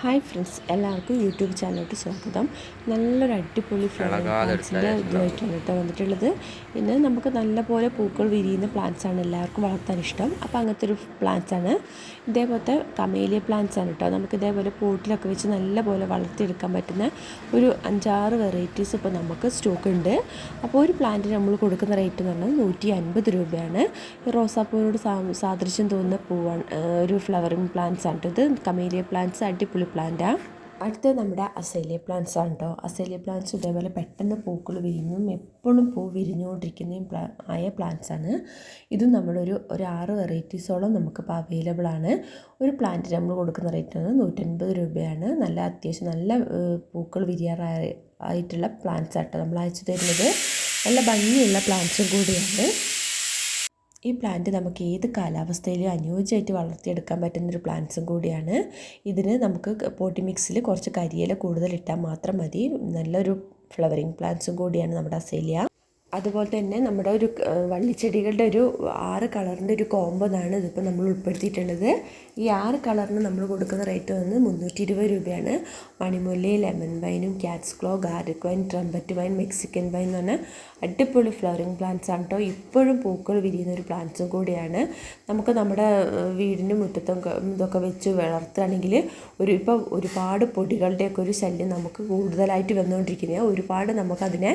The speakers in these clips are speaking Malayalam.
ഹായ് ഫ്രണ്ട്സ് എല്ലാവർക്കും യൂട്യൂബ് ചാനലിലോട്ട് സ്വാഗതം. നല്ലൊരു അടിപൊളി ഫ്ലവേഴ്സിന്റെ ഇതുമായിട്ടാണ് കേട്ടോ വന്നിട്ടുള്ളത്. ഇന്ന് നമുക്ക് നല്ലപോലെ പൂക്കൾ വിരിയുന്ന പ്ലാന്റ്സ് ആണ് എല്ലാവർക്കും വളർത്താൻ ഇഷ്ടം. അപ്പോൾ അങ്ങനത്തെ ഒരു പ്ലാന്റ്സ് ആണ്. ഇതേപോലത്തെ കമേലിയ പ്ലാന്റ്സ് ആണ് കേട്ടോ. നമുക്ക് ഇതേപോലെ പോട്ടിലൊക്കെ വെച്ച് നല്ലപോലെ വളർത്തിയെടുക്കാൻ പറ്റുന്ന ഒരു അഞ്ചാറ് വെറൈറ്റീസ് ഇപ്പോൾ നമുക്ക് സ്റ്റോക്ക് ഉണ്ട്. അപ്പോൾ ഒരു പ്ലാന്റിന് നമ്മൾ കൊടുക്കുന്ന റേറ്റ് എന്ന് പറഞ്ഞാൽ നൂറ്റി അൻപത് രൂപയാണ് റോസാപ്പൂവിനോട് സാദൃശ്യം തോന്നുന്ന പൂവാണ് ഒരു ഫ്ലവറിങ് പ്ലാന്റ്സ് ആണ് ഇത്. കമേലിയ പ്ലാന്റ്സ് അടിപൊളി പ്ലാന്റാണ് അടുത്തത് നമ്മുടെ അസേലിയ പ്ലാന്റ്സ് ആണ് കേട്ടോ അസേലിയ പ്ലാന്റ്സ് ഇതേപോലെ പെട്ടെന്ന് പൂക്കൾ വിരിഞ്ഞും എപ്പോഴും പൂ വിരിഞ്ഞുകൊണ്ടിരിക്കുന്നതും ആയ പ്ലാന്റ്സ് ആണ്. ഇതും നമ്മളൊരു ഒരു ആറ് വെറൈറ്റീസോളം നമുക്കിപ്പോൾ അവൈലബിൾ ആണ്. ഒരു പ്ലാന്റ് നമ്മൾ കൊടുക്കുന്ന റേറ്റ് ആണ് നൂറ്റൻപത് രൂപയാണ്. നല്ല അത്യാവശ്യം നല്ല പൂക്കൾ വിരിയാറായ ആയിട്ടുള്ള പ്ലാന്റ്സ് ആട്ടോ നമ്മൾ അയച്ചു തരുന്നത്. നല്ല ഭംഗിയുള്ള പ്ലാന്റ്സും കൂടിയാണ്. ഈ പ്ലാന്റ് നമുക്ക് ഏത് കാലാവസ്ഥയിലും അനുയോജ്യമായിട്ട് വളർത്തിയെടുക്കാൻ പറ്റുന്നൊരു പ്ലാന്റ്സും കൂടിയാണ്. ഇതിന് നമുക്ക് പോട്ടി മിക്സിൽ കുറച്ച് കരിയില കൂടുതൽ ഇട്ടാൽ മാത്രം മതി. നല്ലൊരു ഫ്ലവറിങ് പ്ലാന്റ്സും കൂടിയാണ് നമ്മുടെ അസേലിയ അതുപോലെ തന്നെ നമ്മുടെ ഒരു വള്ളിച്ചെടികളുടെ ഒരു ആറ് കളറിന്റെ ഒരു എന്നാണ് ഇതിപ്പോൾ നമ്മൾ ഉൾപ്പെടുത്തിയിട്ടുള്ളത്. ഈ ആറ് കളറിന് നമ്മൾ കൊടുക്കുന്ന റേറ്റ് വന്ന് മുന്നൂറ്റി ഇരുപത് രൂപയാണ്. മണിമുല്ലി lemon വൈനും cat's claw garlic wine trumpet wine Mexican wine എന്ന് പറഞ്ഞാൽ അടിപൊളി ഫ്ലവറിങ് പ്ലാന്റ്സ് ആണ് കേട്ടോ ഇപ്പോഴും പൂക്കൾ വിരിയുന്ന ഒരു പ്ലാന്റ്സും കൂടിയാണ്. നമുക്ക് നമ്മുടെ വീടിന്റെ മുറ്റത്തും ഇതൊക്കെ വെച്ച് വളർത്തുകയാണെങ്കിൽ ഒരു ഇപ്പോൾ ഒരുപാട് പൊടികളുടെയൊക്കെ ഒരു ശല്യം നമുക്ക് കൂടുതലായിട്ട് വന്നുകൊണ്ടിരിക്കുന്നത് ഒരുപാട് നമുക്കതിനെ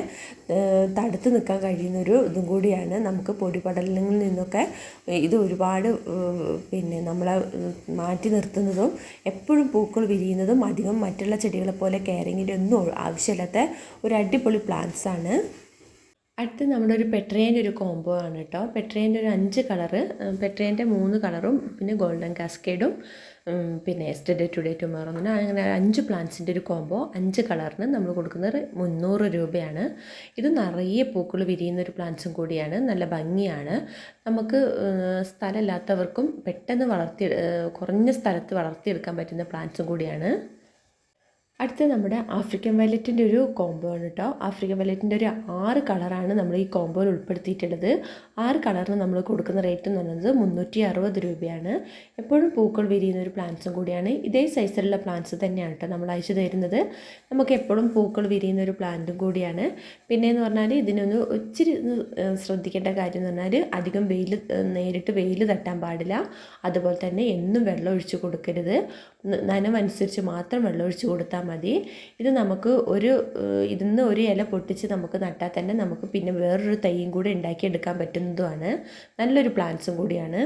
തടുത്ത് നിൽക്കാൻ കഴിയുന്നൊരു ഇതും കൂടിയാണ്. നമുക്ക് പൊടിപടലങ്ങളിൽ നിന്നൊക്കെ ഇത് ഒരുപാട് പിന്നെ നമ്മളെ മാറ്റി നിർത്തുന്നതും എപ്പോഴും പൂക്കൾ വിരിയുന്നതും അധികം മറ്റുള്ള ചെടികളെ പോലെ കെയറിങ്ങിന്റെ ഒന്നും ആവശ്യമില്ലാത്ത ഒരു അടിപൊളി പ്ലാന്റ്സാണ് അടുത്ത് നമ്മുടെ ഒരു പെട്രേന്റെ ഒരു കോംബോ ആണ് കേട്ടോ പെട്രേന്റെ ഒരു അഞ്ച് കളറ് പെട്രേന്റെ മൂന്ന് കളറും പിന്നെ ഗോൾഡൻ കാസ്കേഡും പിന്നെ എസ്റ്റഡേ ടുഡേ ടുമോറോ അങ്ങനെ അങ്ങനെ അഞ്ച് പ്ലാന്റ്സിന്റെ ഒരു കോംബോ അഞ്ച് കളറിന് നമ്മൾ കൊടുക്കുന്നത് മുന്നൂറ് രൂപയാണ്. ഇത് നിറയെ പൂക്കൾ വിരിയുന്ന ഒരു പ്ലാന്റ്സും കൂടിയാണ് നല്ല ഭംഗിയാണ്. നമുക്ക് സ്ഥലമില്ലാത്തവർക്കും പെട്ടെന്ന് വളർത്തി കുറഞ്ഞ സ്ഥലത്ത് വളർത്തിയെടുക്കാൻ പറ്റുന്ന പ്ലാന്റ്സും കൂടിയാണ്. അടുത്ത നമ്മുടെ ആഫ്രിക്കൻ വയലറ്റിന്റെ ഒരു കോംബോ ആണ് കേട്ടോ ആഫ്രിക്കൻ വയലറ്റിന്റെ ഒരു ആറ് കളറാണ് നമ്മൾ ഈ കോംബോയിൽ ഉൾപ്പെടുത്തിയിട്ടുള്ളത്. ആറ് കളറിന് നമ്മൾ കൊടുക്കുന്ന റേറ്റ് എന്ന് പറയുന്നത് മുന്നൂറ്റി അറുപത് രൂപയാണ്. എപ്പോഴും പൂക്കൾ വിരിയുന്ന ഒരു പ്ലാന്റ്സും കൂടിയാണ്. ഇതേ സൈസിലുള്ള പ്ലാന്റ്സ് തന്നെയാണ് കേട്ടോ നമ്മൾ അയച്ചു തരുന്നത്. നമുക്ക് എപ്പോഴും പൂക്കൾ വിരിയുന്ന ഒരു പ്ലാന്റും കൂടിയാണ്. പിന്നെ എന്ന് പറഞ്ഞാൽ ഇതിനൊന്ന് ഒത്തിരി ശ്രദ്ധിക്കേണ്ട കാര്യം എന്ന് പറഞ്ഞാൽ അധികം വെയിൽ നേരിട്ട് വെയിൽ തട്ടാൻ പാടില്ല. അതുപോലെ തന്നെ എന്നും വെള്ളം ഒഴിച്ചു കൊടുക്കരുത്. നനവനുസരിച്ച് മാത്രം വെള്ളം ഒഴിച്ചു ഒഴിച്ച് മതി. ഇത് നമുക്ക് ഒരു ഇതിന്ന് ഒരു ഇല പൊട്ടിച്ച് നമുക്ക് നട്ടാൽ തന്നെ നമുക്ക് പിന്നെ വേറൊരു തൈയും കൂടി ഉണ്ടാക്കിയെടുക്കാൻ പറ്റുന്നതുമാണ്. നല്ലൊരു പ്ലാന്റ്സും കൂടിയാണ്.